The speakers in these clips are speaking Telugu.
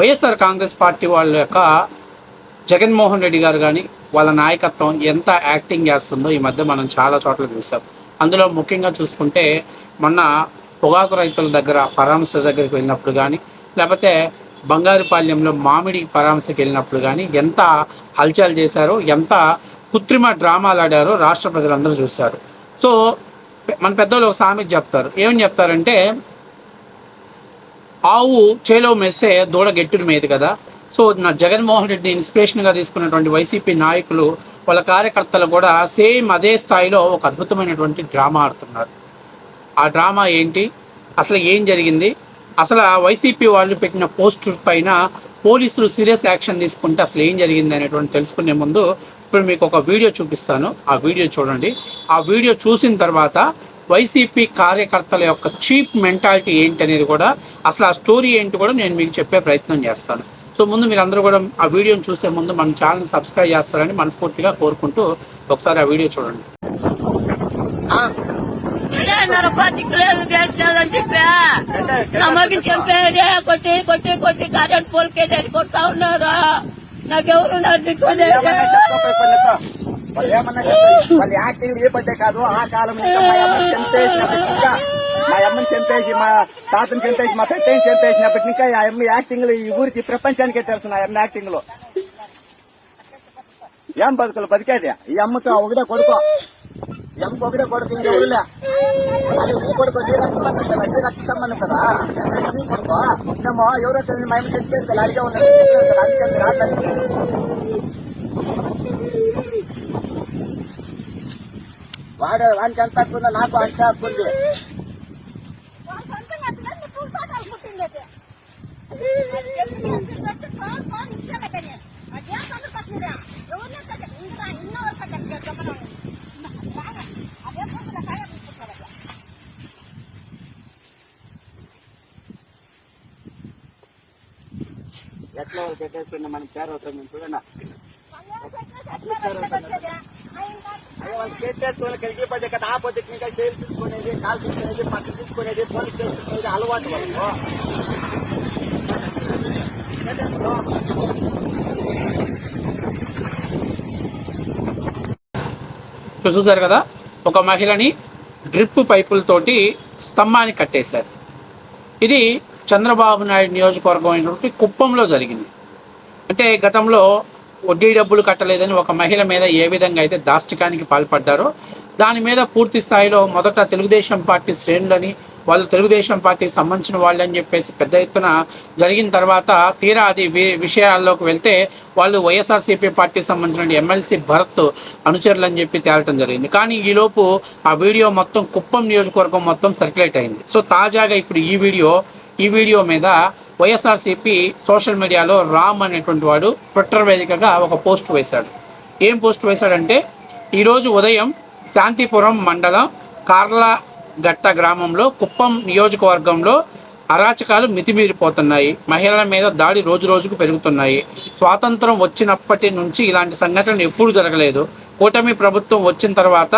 వైఎస్ఆర్ కాంగ్రెస్ పార్టీ వాళ్ళ యొక్క జగన్మోహన్ రెడ్డి గారు కానీ వాళ్ళ నాయకత్వం ఎంత యాక్టింగ్ చేస్తుందో ఈ మధ్య మనం చాలా చోట్ల చూసాం అందులో ముఖ్యంగా చూసుకుంటే మొన్న పొగాకు రైతుల దగ్గర పరామర్శ దగ్గరికి వెళ్ళినప్పుడు కానీ లేకపోతే బంగారుపాలెంలో మామిడి పరామర్శకి వెళ్ళినప్పుడు కానీ ఎంత హల్చల్ చేశారో ఎంత కృత్రిమ డ్రామాలు ఆడారో రాష్ట్ర ప్రజలందరూ చూశారు. సో మన పెద్దలు ఒక సామెత చెప్తారు. ఏమని చెప్తారంటే ఆవు చేలో మేస్తే దూడ గెట్టుడు మేది కదా. సో నా జగన్మోహన్ రెడ్డి ఇన్స్పిరేషన్గా తీసుకున్నటువంటి వైసీపీ నాయకులు వాళ్ళ కార్యకర్తలు కూడా సేమ్ అదే స్థాయిలో ఒక అద్భుతమైనటువంటి డ్రామా ఆడుతున్నారు. ఆ డ్రామా ఏంటి? అసలు ఏం జరిగింది? అసలు వైసీపీ వాళ్ళు పెట్టిన పోస్ట్ పైన పోలీసులు సీరియస్ యాక్షన్ తీసుకుంటే అసలు ఏం జరిగింది అనేటువంటి తెలుసుకునే ముందు ఇప్పుడు మీకు ఒక వీడియో చూపిస్తాను. ఆ వీడియో చూడండి. ఆ వీడియో చూసిన తర్వాత వైసీపీ కార్యకర్తల యొక్క చీప్ మెంటాలిటీ ఏంటి అనేది కూడా అసలు ఆ స్టోరీ ఏంటి కూడా నేను మీకు చెప్పే ప్రయత్నం చేస్తాను. సో ముందు మీరు అందరూ కూడా ఆ వీడియోని చూసే ముందు మన ఛానల్ సబ్స్క్రైబ్ చేస్తారని మనస్ఫూర్తిగా కోరుకుంటూ ఒకసారి ఆ వీడియో చూడండి. నమ్మకి చెప్పేదే కొట్టి కొట్టి కొట్టి కరెంట్ పోల్కేది కొడతా ఉన్నారు? నాకెవరు నా దిక్కు వాళ్ళు ఏమన్నా వాళ్ళు యాక్టింగ్ ఏ పడ్డే కాదు. ఆ కాలం ఇంకా మా అమ్మని చంపేసినప్పటి ఇంకా మా అమ్మని చంపేసి మా తాతని చంపేసి మా పెద్దని చంపేసినప్పటి ఇంకా ఆ అమ్మ యాక్టింగ్లో ఈ ఊరికి ప్రపంచానికి తెలుసు ఆ అమ్మ యాక్టింగ్లో. ఏం బతుకులు బతికేది? ఈ అమ్మతో ఒకటే కొడుకో. ఈ అమ్మకు ఒకటే కొడుకు ఇంకెవరులే అది నీ కొడుకు నీ రక్త సంబంధం కదా నీ రక్త సంబంధం కదా. నీ కొడుకు మేము ఎవరో తెలియదు మా అమ్మ చచ్చిపోయింది కదా అడిగే ఉన్నాడు అందుకే రాట్లేదు వాడు వానికి ఎంత హక్కు ఉందో నాకు అంత హక్కు ఉంది ఎట్లా పెట్టేస్తున్నా మనకి పేరు అవుతుంది చూడన్నా అదే వాళ్ళు చేసేసుకొని కలిసి పదే కదా ఆ పద్ధతి ఇంకా చేసి తీసుకునేది కాలు తీసుకునేది పక్కన తీసుకునేది పోలీస్ స్టేషన్ అలవాటు వాళ్ళు ఇప్పుడు చూసారు కదా ఒక మహిళని డ్రిప్ పైపులతోటి స్తంభాన్ని కట్టేశారు. ఇది చంద్రబాబు నాయుడు నియోజకవర్గం అయినటువంటి కుప్పంలో జరిగింది. అంటే గతంలో వడ్డీ డబ్బులు కట్టలేదని ఒక మహిళ మీద ఏ విధంగా అయితే దాష్టికానికి పాల్పడ్డారో దాని మీద పూర్తి స్థాయిలో మొదట తెలుగుదేశం పార్టీ శ్రేణులని వాళ్ళు తెలుగుదేశం పార్టీకి సంబంధించిన వాళ్ళు అని చెప్పేసి పెద్ద ఎత్తున జరిగిన తర్వాత తీరా అది విషయాల్లోకి వెళ్తే వాళ్ళు వైఎస్ఆర్సీపీ పార్టీకి సంబంధించిన ఎమ్మెల్సీ భరత్ అనుచరులు అని చెప్పి తేలటం జరిగింది. కానీ ఈలోపు ఆ వీడియో మొత్తం కుప్పం నియోజకవర్గం మొత్తం సర్క్యులేట్ అయింది. సో తాజాగా ఇప్పుడు ఈ వీడియో ఈ వీడియో మీద వైఎస్ఆర్సీపీ సోషల్ మీడియాలో రామ్ అనేటువంటి వాడు ట్విట్టర్ వేదికగా ఒక పోస్ట్ వేశాడు. ఏం పోస్ట్ వేశాడంటే ఈరోజు ఉదయం శాంతిపురం మండలం కార్లగట్ట గ్రామంలో కుప్పం నియోజకవర్గంలో అరాచకాలు మితిమీరిపోతున్నాయి. మహిళల మీద దాడి రోజు రోజుకు పెరుగుతున్నాయి. స్వాతంత్రం వచ్చినప్పటి నుంచి ఇలాంటి సంఘటనలు ఎప్పుడూ జరగలేదు. కూటమి ప్రభుత్వం వచ్చిన తర్వాత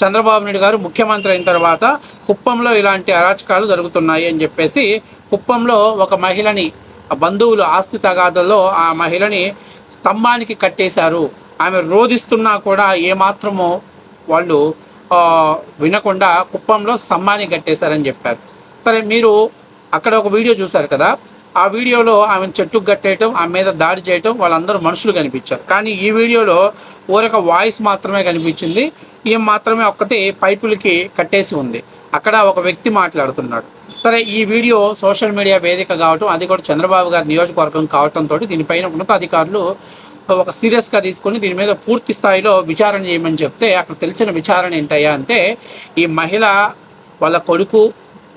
చంద్రబాబు నాయుడు గారు ముఖ్యమంత్రి అయిన తర్వాత కుప్పంలో ఇలాంటి అరాచకాలు జరుగుతున్నాయి అని చెప్పేసి కుప్పంలో ఒక మహిళని బంధువులు ఆస్తి తగాదల్లో ఆ మహిళని స్తంభానికి కట్టేశారు. ఆమె రోధిస్తున్నా కూడా ఏమాత్రమో వాళ్ళు వినకుండా కుప్పంలో స్తంభానికి కట్టేశారని చెప్పారు. సరే మీరు అక్కడ ఒక వీడియో చూశారు కదా? ఆ వీడియోలో ఆమెను చెట్టుకు కట్టేయటం ఆమె మీద దాడి చేయటం వాళ్ళందరూ మనుషులు కనిపించారు. కానీ ఈ వీడియోలో ఊరక వాయిస్ మాత్రమే కనిపించింది. ఈమె మాత్రమే ఒక్కతే పైపులకి కట్టేసి ఉంది. అక్కడ ఒక వ్యక్తి మాట్లాడుతున్నాడు. సరే ఈ వీడియో సోషల్ మీడియా వేదిక కావటం అది కూడా చంద్రబాబు గారి నియోజకవర్గం కావటంతో దీనిపైన ఉన్నతాధికారులు ఒక సీరియస్గా తీసుకొని దీని మీద పూర్తి స్థాయిలో విచారణ చేయమని చెప్తే అక్కడ తెలిసిన విచారణ ఏంటయ్యా అంటే ఈ మహిళ వాళ్ళ కొడుకు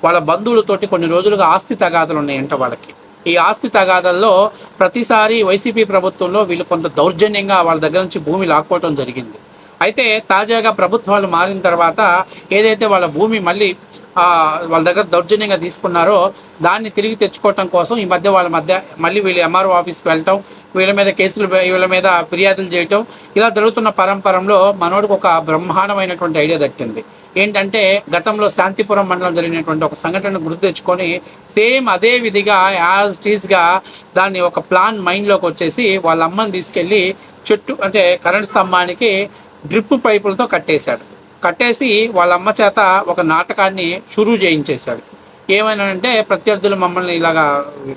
వాళ్ళ బంధువులతోటి కొన్ని రోజులుగా ఆస్తి తగాదలు ఉన్నాయంట వాళ్ళకి. ఈ ఆస్తి తగాదల్లో ప్రతిసారి వైసీపీ ప్రభుత్వంలో వీళ్ళు కొంత దౌర్జన్యంగా వాళ్ళ దగ్గర నుంచి భూమి లాక్కోవటం జరిగింది. అయితే తాజాగా ప్రభుత్వాలు మారిన తర్వాత ఏదైతే వాళ్ళ భూమి మళ్ళీ వాళ్ళ దగ్గర దౌర్జన్యంగా తీసుకున్నారో దాన్ని తిరిగి తెచ్చుకోవటం కోసం ఈ మధ్య వాళ్ళ మధ్య మళ్ళీ వీళ్ళు ఎంఆర్ఓ ఆఫీస్కి వెళ్ళటం వీళ్ళ మీద కేసులు వీళ్ళ మీద ఫిర్యాదులు చేయటం ఇలా జరుగుతున్న పరంపరంలో మనోడికి ఒక బ్రహ్మాండమైనటువంటి ఐడియా దక్కింది. ఏంటంటే గతంలో శాంతిపురం మండలం జరిగినటువంటి ఒక సంఘటన గుర్తు తెచ్చుకొని సేమ్ అదే విధిగా యాజ్ టీజ్గా దాన్ని ఒక ప్లాన్ మైండ్లోకి వచ్చేసి వాళ్ళ అమ్మని తీసుకెళ్ళి చెట్టు అంటే కరెంట్ స్తంభానికి డ్రిప్ పైపులతో కట్టేశాడు. కట్టేసి వాళ్ళ అమ్మ చేత ఒక నాటకాన్ని షురూ చేయించేశాడు. ఏమైనా ప్రత్యర్థులు మమ్మల్ని ఇలాగా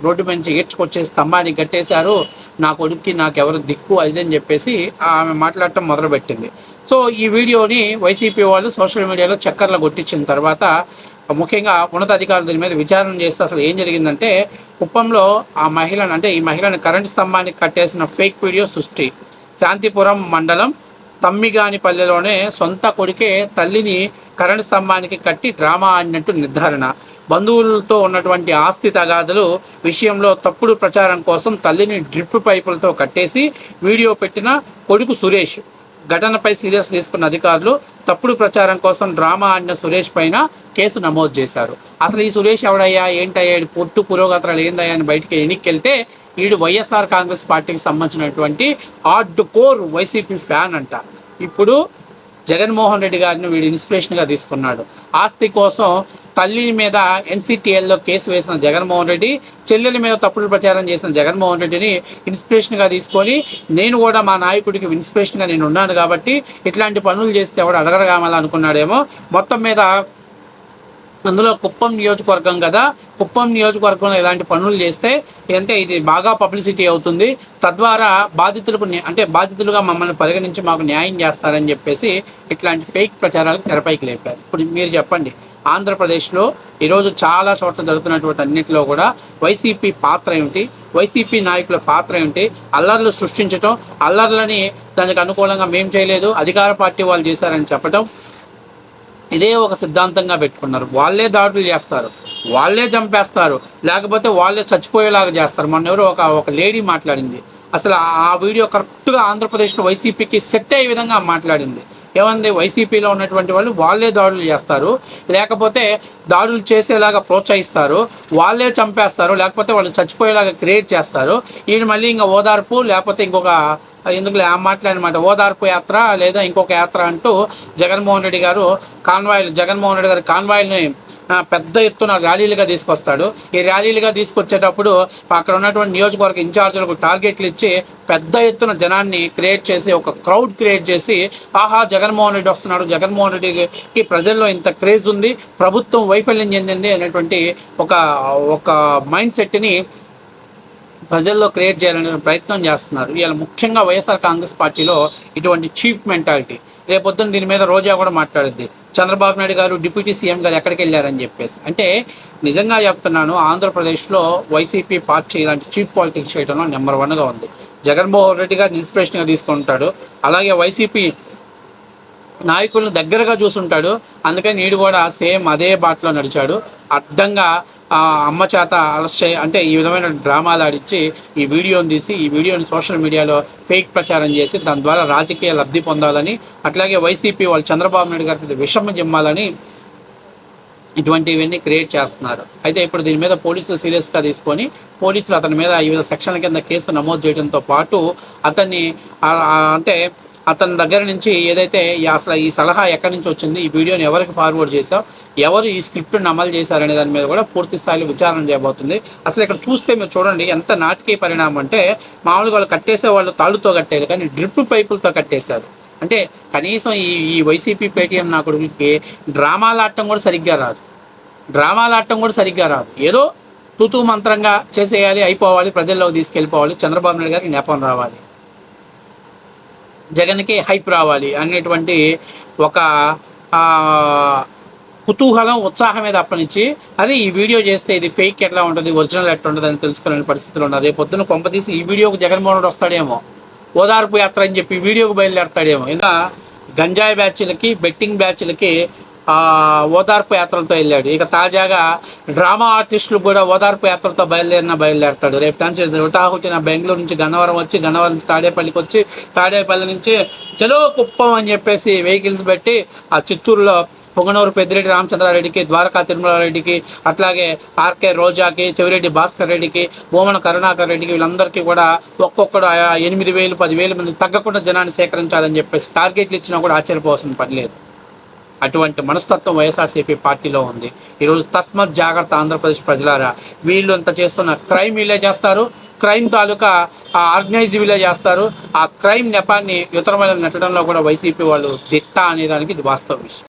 రోడ్డు మంచి ఈడ్చుకొచ్చే స్తంభానికి కట్టేశారు. నా కొడుక్కి నాకెవరు దిక్కు అదని చెప్పేసి ఆమె మాట్లాడటం మొదలుపెట్టింది. సో ఈ వీడియోని వైసీపీ వాళ్ళు సోషల్ మీడియాలో చక్కర్లు కొట్టించిన తర్వాత ముఖ్యంగా ఉన్నతాధికారులు దీని మీద విచారణ చేస్తే అసలు ఏం జరిగిందంటే కుప్పంలో ఆ మహిళను అంటే ఈ మహిళను కరెంట్ స్తంభానికి కట్టేసిన ఫేక్ వీడియో సృష్టి. శాంతిపురం మండలం తమ్మిగానిపల్లెలోనే సొంత కొడుకే తల్లిని కరెంట్ స్తంభానికి కట్టి డ్రామా ఆడినట్టు నిర్ధారణ. బంధువులతో ఉన్నటువంటి ఆస్తి తగాదులు విషయంలో తప్పుడు ప్రచారం కోసం తల్లిని డ్రిప్ పైపులతో కట్టేసి వీడియో పెట్టిన కొడుకు సురేష్. ఘటనపై సీరియస్ తీసుకున్న అధికారులు తప్పుడు ప్రచారం కోసం డ్రామా ఆడిన సురేష్ పైన కేసు నమోదు చేశారు. అసలు ఈ సురేష్ ఎవడయ్యా? ఏంటయ్యా? పొట్టు పురోగతరాలు ఏందయ్యా అని బయటికి ఎన్నికెళ్తే వీడు వైఎస్ఆర్ కాంగ్రెస్ పార్టీకి సంబంధించినటువంటి హార్డ్ కోర్ వైసీపీ ఫ్యాన్ అంట. ఇప్పుడు జగన్మోహన్ రెడ్డి గారిని వీడు ఇన్స్పిరేషన్గా తీసుకున్నాడు. ఆస్తి కోసం తల్లి మీద ఎన్సిటిఎల్లో కేసు వేసిన జగన్మోహన్ రెడ్డి చెల్లెల మీద తప్పుడు ప్రచారం చేసిన జగన్మోహన్ రెడ్డిని ఇన్స్పిరేషన్గా తీసుకొని నేను కూడా మా నాయకుడికి ఇన్స్పిరేషన్గా నేను ఉన్నాను కాబట్టి ఇట్లాంటి పనులు చేస్తే ఎవడు అడగరగామాలనుకున్నాడేమో మొత్తం మీద అందులో కుప్పం నియోజకవర్గం కదా. కుప్పం నియోజకవర్గంలో ఇలాంటి పనులు చేస్తే అంటే ఇది బాగా పబ్లిసిటీ అవుతుంది. తద్వారా బాధితులకు అంటే బాధితులుగా మమ్మల్ని పరిగణించి మాకు న్యాయం చేస్తారని చెప్పేసి ఇట్లాంటి ఫేక్ ప్రచారాలకు తెరపైకి లేపారు. ఇప్పుడు మీరు చెప్పండి ఆంధ్రప్రదేశ్లో ఈరోజు చాలా చోట్ల జరుగుతున్నటువంటి అన్నింటిలో కూడా వైసీపీ పాత్ర ఏమిటి? వైసీపీ నాయకుల పాత్ర ఏమిటి? అల్లర్లు సృష్టించటం అల్లర్లని దానికి అనుకూలంగా మేము చేయలేదు అధికార పార్టీ వాళ్ళు చేశారని చెప్పటం ఇదే ఒక సిద్ధాంతంగా పెట్టుకున్నారు. వాళ్ళే దాడులు చేస్తారు. వాళ్ళే చంపేస్తారు. లేకపోతే వాళ్ళే చచ్చిపోయేలాగా చేస్తారు. మొన్న ఎవరో ఒక ఒక లేడీ మాట్లాడింది. అసలు ఆ- ఆ వీడియో కరెక్ట్గా ఆంధ్రప్రదేశ్లో వైసీపీకి సెట్ అయ్యే విధంగా మాట్లాడింది. ఏమంది? వైసీపీలో ఉన్నటువంటి వాళ్ళు వాళ్ళే దాడులు చేస్తారు. లేకపోతే దాడులు చేసేలాగా ప్రోత్సహిస్తారు. వాళ్ళే చంపేస్తారు. లేకపోతే వాళ్ళు చచ్చిపోయేలాగా క్రియేట్ చేస్తారు. ఈయన మళ్ళీ ఇంకా ఓదార్పు లేకపోతే ఇంకొక ఎందుకు ఆ మాట్లాడినమాట. ఓదార్పు యాత్ర లేదా ఇంకొక యాత్ర అంటూ జగన్మోహన్ రెడ్డి గారు కాన్వాయిల్ జగన్మోహన్ రెడ్డి గారు కాన్వాయిల్ని పెద్ద ఎత్తున ర్యాలీలుగా తీసుకొస్తాడు. ఈ ర్యాలీలుగా తీసుకొచ్చేటప్పుడు అక్కడ ఉన్నటువంటి నియోజకవర్గ ఇన్ఛార్జీలకు టార్గెట్లు ఇచ్చి పెద్ద ఎత్తున జనాన్ని క్రియేట్ చేసి ఒక క్రౌడ్ క్రియేట్ చేసి ఆహా జగన్మోహన్ రెడ్డి వస్తున్నాడు. జగన్మోహన్ రెడ్డికి ప్రజల్లో ఇంత క్రేజ్ ఉంది. ప్రభుత్వం వైఫల్యం చెందింది అనేటువంటి ఒక ఒక మైండ్ సెట్ని ప్రజల్లో క్రియేట్ చేయాలనే ప్రయత్నం చేస్తున్నారు. ఇలా ముఖ్యంగా వైఎస్ఆర్ కాంగ్రెస్ పార్టీలో ఇటువంటి చీప్ మెంటాలిటీ రేపొద్దున దీని మీద రోజా కూడా మాట్లాడుద్ది. చంద్రబాబు నాయుడు గారు డిప్యూటీ సీఎం గారు ఎక్కడికి వెళ్ళారని చెప్పేసి. అంటే నిజంగా చెప్తున్నాను ఆంధ్రప్రదేశ్లో వైసీపీ పార్టీ ఇలాంటి చీప్ పాలిటిక్స్ చేయడంలో నెంబర్ వన్గా ఉంది. జగన్మోహన్ రెడ్డి గారిని ఇన్స్పిరేషన్గా తీసుకుంటాడు. అలాగే వైసీపీ నాయకులను దగ్గరగా చూసుంటాడు. అందుకని నీడు కూడా సేమ్ అదే బాటలో నడిచాడు. అడ్డంగా ఆ అమ్మ చేత అరెస్ట్ చేయ అంటే ఈ విధమైన డ్రామాలు ఆడిచ్చి ఈ వీడియోని తీసి ఈ వీడియోని సోషల్ మీడియాలో ఫేక్ ప్రచారం చేసి దాని ద్వారా రాజకీయ లబ్ధి పొందాలని అట్లాగే వైసీపీ వాళ్ళు చంద్రబాబు నాయుడు గారి మీద విషమ జిమ్మాలని ఇటువంటివన్నీ క్రియేట్ చేస్తున్నారు. అయితే ఇప్పుడు దీని మీద పోలీసులు సీరియస్గా తీసుకొని పోలీసులు అతని మీద వివిధ సెక్షన్ల కింద కేసు నమోదు చేయడంతో పాటు అతన్ని అంటే అతని దగ్గర నుంచి ఏదైతే ఈ అసలు ఈ సలహా ఎక్కడి నుంచి వచ్చింది ఈ వీడియోని ఎవరికి ఫార్వర్డ్ చేశావు ఎవరు ఈ స్క్రిప్ట్ని అమలు చేశారనే దాని మీద కూడా పూర్తి స్థాయిలో విచారణ చేయబోతుంది. అసలు ఇక్కడ చూస్తే మీరు చూడండి ఎంత నాటకీయ పరిణామం అంటే మామూలుగా వాళ్ళు కట్టేసే వాళ్ళు తాళ్ళుతో కట్టేది కానీ డ్రిప్ పైపులతో కట్టేశారు. అంటే కనీసం ఈ ఈ వైసీపీ పేటీఎం నా కొడుకుకి కూడా సరిగ్గా రాదు. డ్రామాలు కూడా సరిగ్గా రాదు. ఏదో తూతూ మంత్రంగా చేసేయాలి అయిపోవాలి ప్రజల్లోకి తీసుకెళ్ళిపోవాలి చంద్రబాబు నాయుడు గారికి నెపం రావాలి. జగన్కి హైప్ రావాలి అనేటువంటి ఒక కుతూహలం ఉత్సాహం మీద అప్పనిచ్చి అదే ఈ వీడియో చేస్తే ఇది ఫేక్ ఎట్లా ఉంటుంది ఒరిజినల్ ఎట్లా ఉంటుంది అని తెలుసుకునే పరిస్థితులు ఉన్నారు. రేపు పొద్దున కొంపతీసి ఈ వీడియోకి జగన్మోహన్ రెడ్డి వస్తాడేమో. ఓదార్పు యాత్ర అని చెప్పి వీడియోకి బయలుదేరతాడేమో. ఇంకా గంజాయి బ్యాచ్లకి బెట్టింగ్ బ్యాచ్లకి ఓదార్పు యాత్రలతో వెళ్ళాడు. ఇక తాజాగా డ్రామా ఆర్టిస్టులు కూడా ఓదార్పు యాత్రలతో బయలుదేరిన బయలుదేరతాడు. రేపు నుంచి హుటాహుటిన బెంగళూరు నుంచి గన్నవరం వచ్చి గన్నవరం నుంచి తాడేపల్లికి వచ్చి తాడేపల్లి నుంచి చలో కుప్పం అని చెప్పేసి వెహికల్స్ పెట్టి ఆ చిత్తూరులో పొంగనూరు పెద్దిరెడ్డి రామచంద్రారెడ్డికి ద్వారకా తిరుమలారెడ్డికి అట్లాగే ఆర్కే రోజాకి చెవిరెడ్డి భాస్కర్ రెడ్డికి భూమన కరుణాకర్ రెడ్డికి వీళ్ళందరికీ కూడా ఒక్కొక్కడు ఆ ఎనిమిది వేలు పదివేల మంది తగ్గకుండా జనాన్ని సేకరించాలని చెప్పేసి టార్గెట్లు ఇచ్చినా కూడా ఆశ్చర్యపోవాల్సిన పని లేదు. అటువంటి మనస్తత్వం వైఎస్ఆర్సీపీ పార్టీలో ఉంది. ఈరోజు తస్మత్ జాగ్రత్త ఆంధ్రప్రదేశ్ ప్రజలారా. వీళ్ళు అంత చేస్తున్న క్రైమ్ వీళ్ళే చేస్తారు. క్రైమ్ తాలూకా ఆ ఆర్గనైజ్ వీళ్ళే చేస్తారు. ఆ క్రైమ్ నెపాన్ని ఇతరమైన నెట్టడంలో కూడా వైసీపీ వాళ్ళు దిట్ట అనే దానికి ఇది వాస్తవ విషయం.